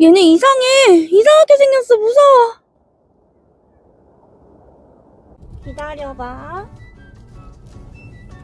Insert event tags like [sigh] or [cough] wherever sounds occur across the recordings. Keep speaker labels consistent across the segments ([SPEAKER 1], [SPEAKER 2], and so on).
[SPEAKER 1] 얘네 이상해. 이상하게 생겼어. 무서워. 기다려봐.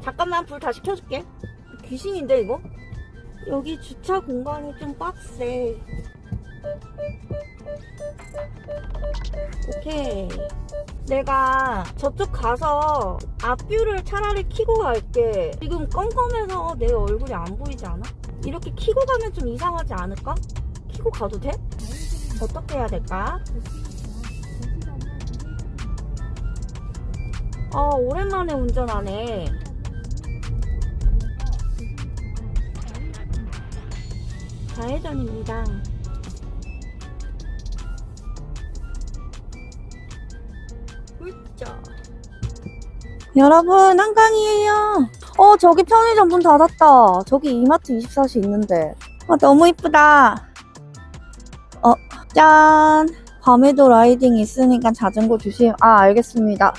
[SPEAKER 1] 잠깐만 불 다시 켜줄게. 귀신인데 이거? 여기 주차 공간이 좀 빡세. 오케이. 내가 저쪽 가서 앞뷰를 차라리 키고 갈게. 지금 껌껌해서 내 얼굴이 안 보이지 않아? 이렇게 키고 가면 좀 이상하지 않을까? 키고 가도 돼? 어떻게 해야 될까? 어, 오랜만에 운전하네. 좌회전입니다. 훌쩍. 여러분, 한강이에요. 어, 저기 편의점 문 닫았다. 저기 이마트 24시 있는데. 아, 너무 이쁘다. 어, 짠. 밤에도 라이딩 있으니까 자전거 조심. 아, 알겠습니다.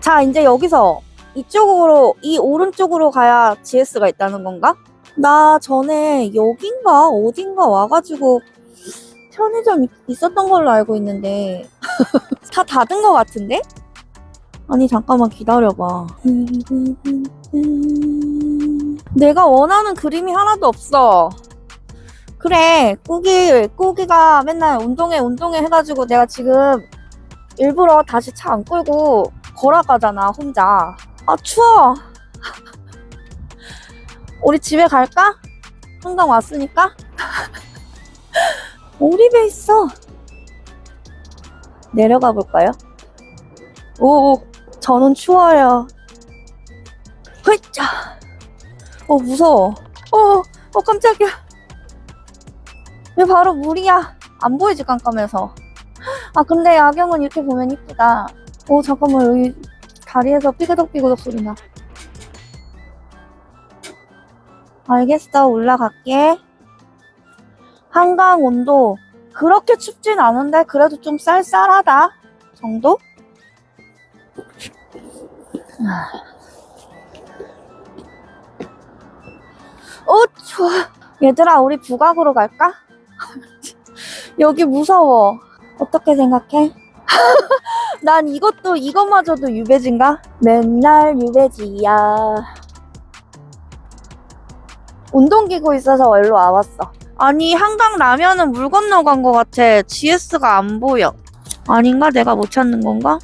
[SPEAKER 1] 자, 이제 여기서 이쪽으로, 이 오른쪽으로 가야 GS가 있다는 건가? 나 전에 여긴가 어딘가 와가지고 편의점 있- 있었던 걸로 알고 있는데 [laughs] 다 닫은 것 같은데? 아니 잠깐만 기다려봐 [laughs] 내가 원하는 그림이 하나도 없어 그래 꾸기 꾸기가 맨날 운동해 운동해 해가지고 내가 지금 일부러 다시 차 안 끌고 걸어가잖아 혼자. 아 추워. [laughs] 우리 집에 갈까? 한강 왔으니까? [laughs] 오리배 있어. 내려가 볼까요? 오 저는 추워요. 헐짜 어 무서워. 어, 어 깜짝이야 왜 바로 물이야. 안 보이지 깜깜해서. 아 근데 야경은 이렇게 보면 이쁘다. 오 잠깐만 여기 다리에서 삐그덕삐그덕 소리 나. 알겠어 올라갈게. 한강 온도 그렇게 춥진 않은데 그래도 좀 쌀쌀하다 정도? 어 좋아. 얘들아 우리 부각으로 갈까? 여기 무서워 어떻게 생각해? [laughs] 난 이것도 이것마저도 유배지인가? 맨날 유배지야 운동기구 있어서 일로 와봤어 아니 한강 라면은 물 건너 간 것 같아 GS가 안 보여 아닌가? 내가 못 찾는 건가?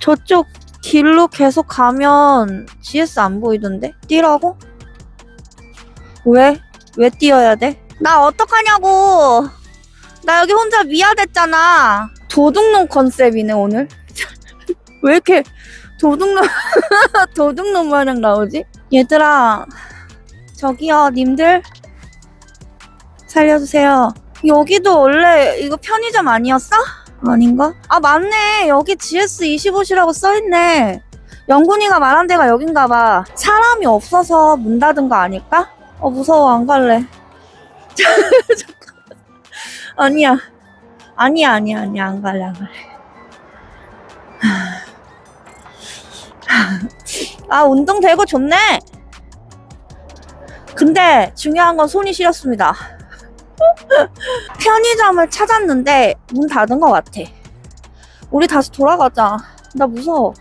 [SPEAKER 1] 저쪽 길로 계속 가면 GS 안 보이던데? 뛰라고? 왜? 왜 뛰어야 돼? 나 어떡하냐고! 나 여기 혼자 미아됐잖아. 도둑놈 컨셉이네, 오늘. [laughs] 왜 이렇게 도둑놈, [laughs] 도둑놈 마냥 나오지? 얘들아, 저기요, 님들. 살려주세요. 여기도 원래 이거 편의점 아니었어? 아닌가? 아, 맞네. 여기 GS25시라고 써있네. 영군이가 말한 데가 여긴가 봐. 사람이 없어서 문 닫은 거 아닐까? 어, 무서워. 안 갈래. [laughs] 아니야. 아니야, 아니야, 아니야. 안 갈래, 안 갈래. 아, 운동 되고 좋네. 근데 중요한 건 손이 시렸습니다. 편의점을 찾았는데 문 닫은 것 같아. 우리 다시 돌아가자. 나 무서워.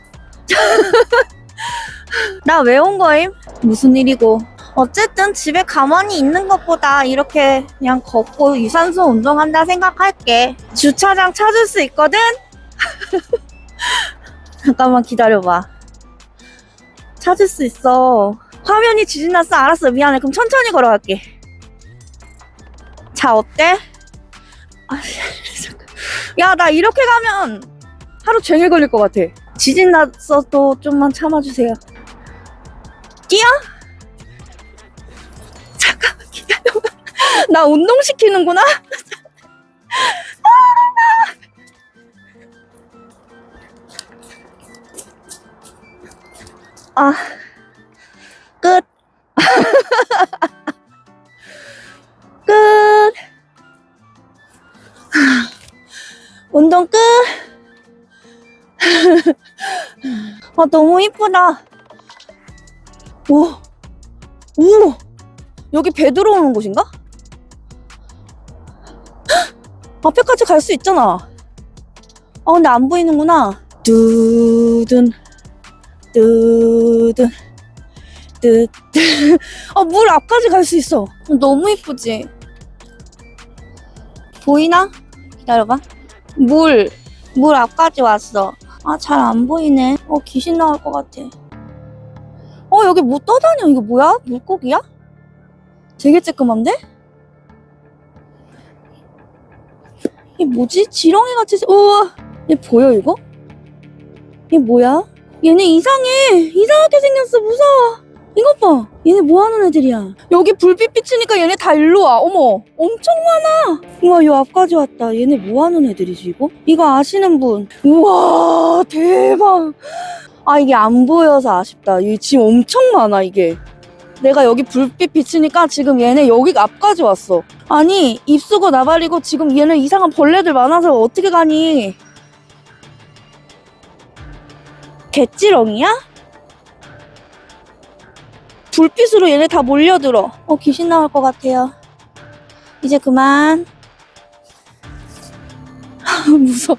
[SPEAKER 1] [laughs] 나 왜 온 거임? 무슨 일이고. 어쨌든 집에 가만히 있는 것보다 이렇게 그냥 걷고 유산소 운동한다 생각할게. 주차장 찾을 수 있거든? [laughs] 잠깐만 기다려봐. 찾을 수 있어. 화면이 지진났어. 알았어. 미안해. 그럼 천천히 걸어갈게. 자, 어때? 아. [laughs] 야, 나 이렇게 가면 하루 종일 걸릴 것 같아. 지진 났어도 좀만 참아주세요. 뛰어? 나 운동시키는구나? [laughs] 아, 끝. [laughs] 끝. [laughs] 운동 끝. 아, 너무 이쁘다. 오, 오, 여기 배 들어오는 곳인가? 앞에까지 갈 수 있잖아. 아, 근데 안 보이는구나. 두둔, 두둔, 뚜, 뚜. [laughs] 아, 물 앞까지 갈 수 있어. 너무 이쁘지? 보이나? 기다려봐. 물, 물 앞까지 왔어. 아, 잘 안 보이네. 어, 귀신 나올 것 같아. 어, 여기 뭐 떠다녀. 이거 뭐야? 물고기야? 되게 쬐끔한데? 이게 뭐지? 지렁이 같이, 생- 우와! 얘 보여, 이거? 얘 뭐야? 얘네 이상해! 이상하게 생겼어, 무서워! 이것 봐! 얘네 뭐 하는 애들이야? 여기 불빛 비치니까 얘네 다 일로 와. 어머! 엄청 많아! 우와, 요 앞까지 왔다. 얘네 뭐 하는 애들이지, 이거? 이거 아시는 분? 우와, 대박! 아, 이게 안 보여서 아쉽다. 이 지금 엄청 많아, 이게. 내가 여기 불빛 비치니까 지금 얘네 여기 앞까지 왔어. 아니, 입쓰고 나발이고 지금 얘네 이상한 벌레들 많아서 어떻게 가니? 개찌렁이야? 불빛으로 얘네 다 몰려들어. 어, 귀신 나올 것 같아요. 이제 그만. [laughs] 무서워.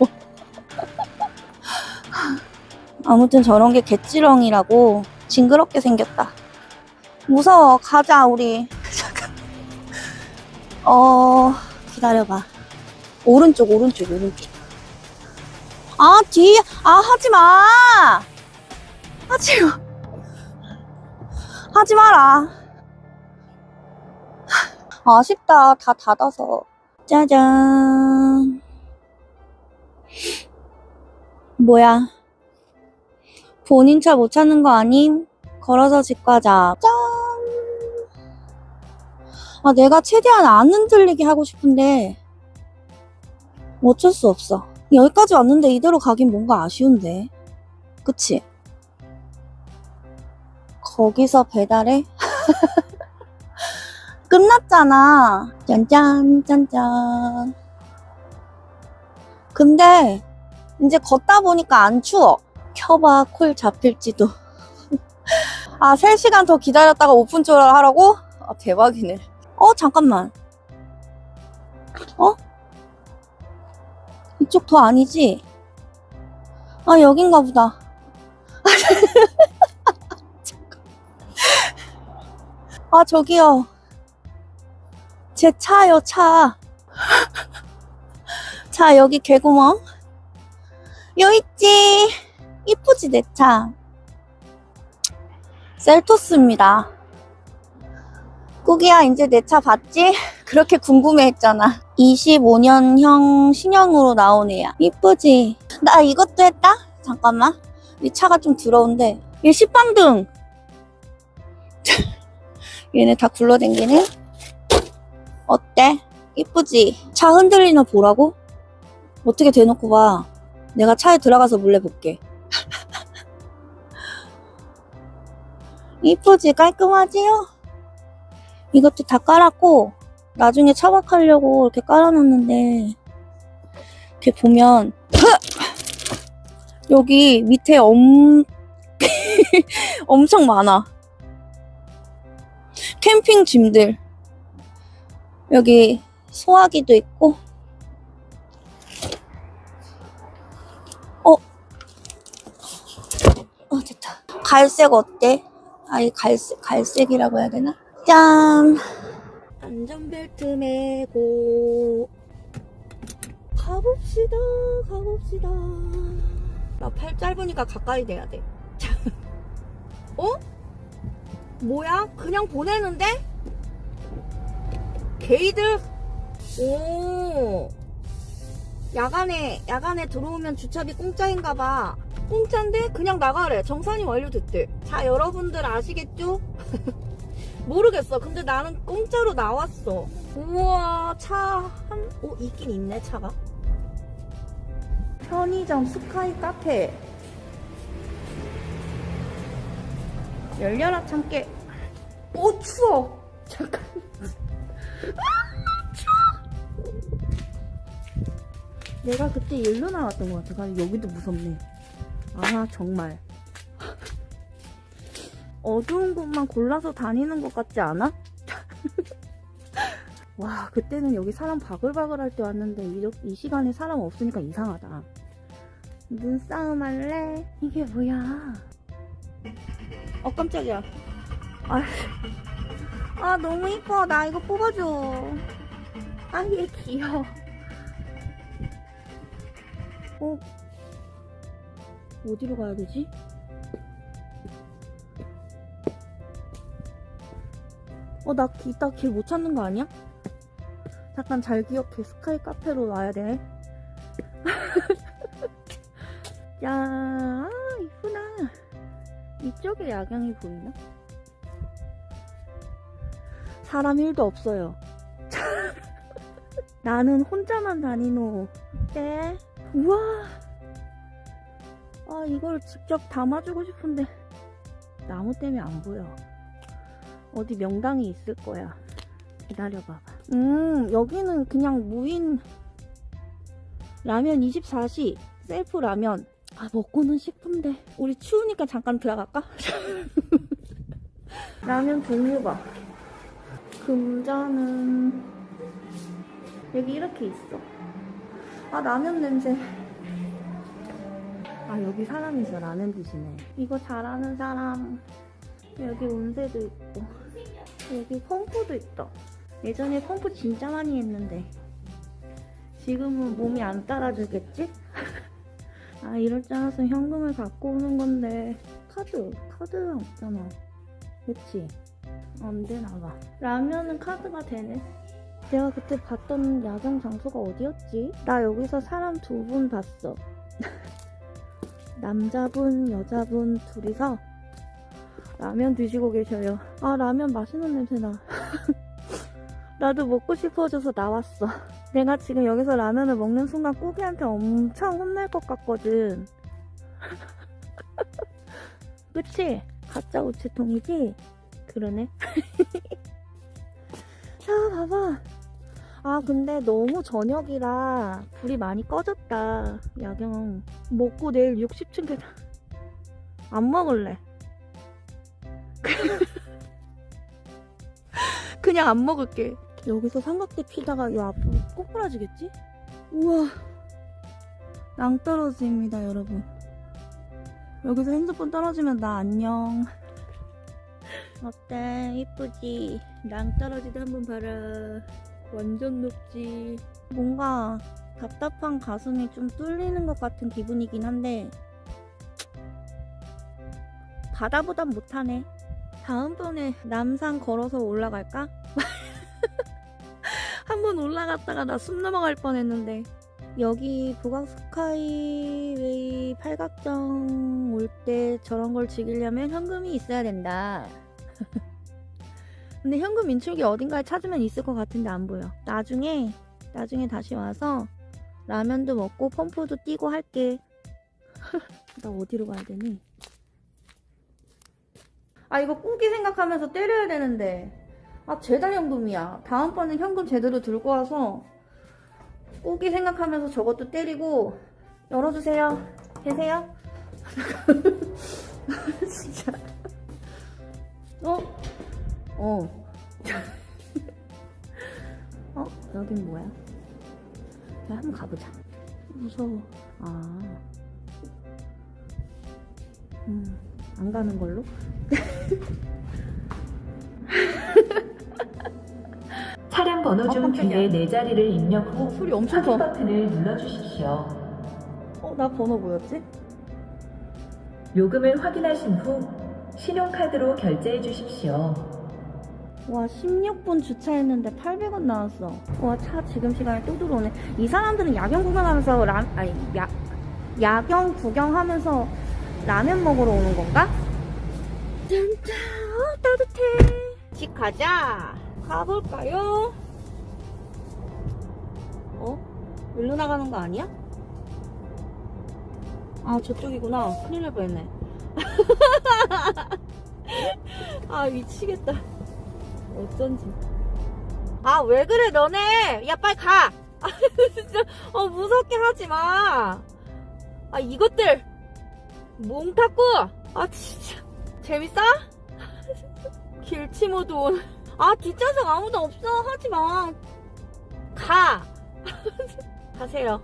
[SPEAKER 1] 아무튼 저런 게 개찌렁이라고 징그럽게 생겼다. 무서워. 가자, 우리. 잠깐. 어, 기다려봐. 오른쪽, 오른쪽, 오른쪽. 아, 뒤에, 아, 하지 마! 하지 마. 하지 마라. 아쉽다. 다 닫아서. 짜잔. 뭐야. 본인 차 못 찾는 거 아님? 걸어서 집 가자. 짠! 아, 내가 최대한 안 흔들리게 하고 싶은데, 어쩔 수 없어. 여기까지 왔는데 이대로 가긴 뭔가 아쉬운데. 그치? 거기서 배달해? [laughs] 끝났잖아. 짠짠, 짠짠. 근데, 이제 걷다 보니까 안 추워. 켜봐, 콜 잡힐지도. [laughs] 아, 3시간 더 기다렸다가 오픈 조를 하라고? 아, 대박이네. 어, 잠깐만. 어? 이쪽 더 아니지? 아, 여긴가 보다. [laughs] 아, 저기요. 제 차요, 차. 자, 여기 개구멍. 여 있지. 이쁘지, 내 차. 셀토스입니다. 꾸기야, 이제 내 차 봤지? [laughs] 그렇게 궁금해 했잖아. 25년형 신형으로 나온 애야. 이쁘지? 나 이것도 했다? 잠깐만. 이 차가 좀 더러운데. 얘 식빵등! [laughs] 얘네 다 굴러댕기네? 어때? 이쁘지? 차 흔들리나 보라고? 어떻게 대놓고 봐. 내가 차에 들어가서 몰래 볼게. [laughs] 이쁘지? 깔끔하지요? 이것도 다 깔았고, 나중에 차박하려고 이렇게 깔아놨는데, 이렇게 보면, 여기 밑에 엄, [laughs] 엄청 많아. 캠핑 짐들. 여기 소화기도 있고. 어? 어, 됐다. 갈색 어때? 아이, 갈색, 갈색이라고 해야 되나? 짠! 안전벨트 매고. 가봅시다, 가봅시다. 나 팔 짧으니까 가까이 돼야 돼. [laughs] 어? 뭐야? 그냥 보내는데? 게이드? 오. 야간에, 야간에 들어오면 주차비 공짜인가 봐. 공짜인데? 그냥 나가래. 정산이 완료됐대. 자, 여러분들 아시겠죠? [laughs] 모르겠어. 근데 나는 공짜로 나왔어. 우와, 차 한, 오, 있긴 있네, 차가. 편의점 스카이 카페. 열려라 참깨. 오 추워. 잠깐. 아. 내가 그때 일로 나왔던 것 같아. 여기도 무섭네. 아 정말. 어두운 곳만 골라서 다니는 것 같지 않아? [laughs] 와, 그때는 여기 사람 바글바글 할 때 왔는데, 이, 이 시간에 사람 없으니까 이상하다. 눈싸움 할래? 이게 뭐야? 어, 깜짝이야. 아, 아 너무 이뻐. 나 이거 뽑아줘. 아, 얘 귀여워. 어, 어디로 가야 되지? 어, 나 이따 길 못 찾는 거 아니야? 잠깐 잘 기억해. 스카이 카페로 와야 돼. [laughs] 야, 아, 이쁘다. 이쪽에 야경이 보이나? 사람 1도 없어요. [laughs] 나는 혼자만 다니노. 네. 우와. 아, 이걸 직접 담아주고 싶은데, 나무 때문에 안 보여. 어디 명당이 있을 거야. 기다려봐봐. 음, 여기는 그냥 무인 라면 24시 셀프 라면. 아, 먹고는 싶은데. 우리 추우니까 잠깐 들어갈까? [laughs] 라면 종류가. 금자는 여기 이렇게 있어. 아, 라면 냄새. 아, 여기 사람이 있어. 라면 드시네. 이거 잘하는 사람. 여기 온새도 있고. 여기 펌프도 있다. 예전에 펌프 진짜 많이 했는데. 지금은 몸이 안 따라주겠지? [laughs] 아, 이럴 줄 알았으면 현금을 갖고 오는 건데. 카드, 카드가 없잖아. 그치? 안 되나 봐. 라면은 카드가 되네. 내가 그때 봤던 야경 장소가 어디였지? 나 여기서 사람 두 분 봤어. [laughs] 남자분, 여자분 둘이서 라면 드시고 계셔요. 아, 라면 맛있는 냄새나. [laughs] 나도 먹고 싶어져서 나왔어. 내가 지금 여기서 라면을 먹는 순간 꾸기한테 엄청 혼날 것 같거든. [laughs] 그치? 가짜 우체통이지? 그러네. [laughs] 자, 봐봐. 아, 근데 너무 저녁이라 불이 많이 꺼졌다. 야경. 먹고 내일 60층 계단. 안 먹을래. [laughs] 그냥 안 먹을게. 여기서 삼각대 피다가 요 앞으로 꼬꾸라지겠지? 우와. 낭떠러지입니다, 여러분. 여기서 핸드폰 떨어지면 나 안녕. [laughs] 어때? 이쁘지? 낭떠러지도 한번 봐라. 완전 높지. 뭔가 답답한 가슴이 좀 뚫리는 것 같은 기분이긴 한데, 바다보단 못하네. 다음번에 남산 걸어서 올라갈까? [laughs] 한번 올라갔다가 나 숨 넘어갈 뻔했는데 여기 북악스카이웨이 팔각정 올 때 저런 걸 즐기려면 현금이 있어야 된다. [laughs] 근데 현금 인출기 어딘가에 찾으면 있을 것 같은데 안 보여. 나중에 나중에 다시 와서 라면도 먹고 펌프도 뛰고 할게. [laughs] 나 어디로 가야 되니? 아 이거 꾸기 생각하면서 때려야 되는데. 아 죄다 현금이야. 다음번엔 현금 제대로 들고 와서 꾸기 생각하면서 저것도 때리고 열어주세요. 계세요? [laughs] 진짜. 어? 어. [laughs] 어? 여긴 뭐야? 야 한번 가보자. 무서워. 아. 음, 안 가는 걸로?
[SPEAKER 2] 차량 번호 중. 뒤에 네 자리를 입력 후
[SPEAKER 1] 어, 소리 엄청 커.
[SPEAKER 2] 버튼을 눌러주십시오.
[SPEAKER 1] 어, 나 번호 뭐였지?
[SPEAKER 2] 요금을 확인하신 후 신용카드로 결제해 주십시오.
[SPEAKER 1] 와, 16분 주차했는데 800원 나왔어. 와, 차 지금 시간에 또 들어오네. 이 사람들은 야경 구경하면서 라, 아니, 야, 야경 구경하면서 라면 먹으러 오는 건가? 짠짠, 어, 따뜻해. 집 가자. 가볼까요? 어? 일로 나가는 거 아니야? 아, 저쪽이구나. 큰일 날 뻔했네. [laughs] 아, 미치겠다. 어쩐지. 아, 왜 그래, 너네? 야, 빨리 가! 아, [laughs] 진짜, 어, 무섭게 하지 마! 아, 이것들! 몸 탔고! 아, 진짜. 재밌어? [laughs] 길치모드 온. 아, 뒷좌석 아무도 없어. 하지 마. 가. [laughs] 가세요.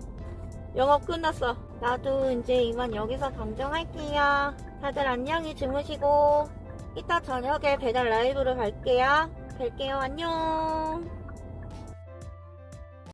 [SPEAKER 1] 영업 끝났어. 나도 이제 이만 여기서 방정할게요. 다들 안녕히 주무시고, 이따 저녁에 배달 라이브로 갈게요. 뵐게요. 안녕.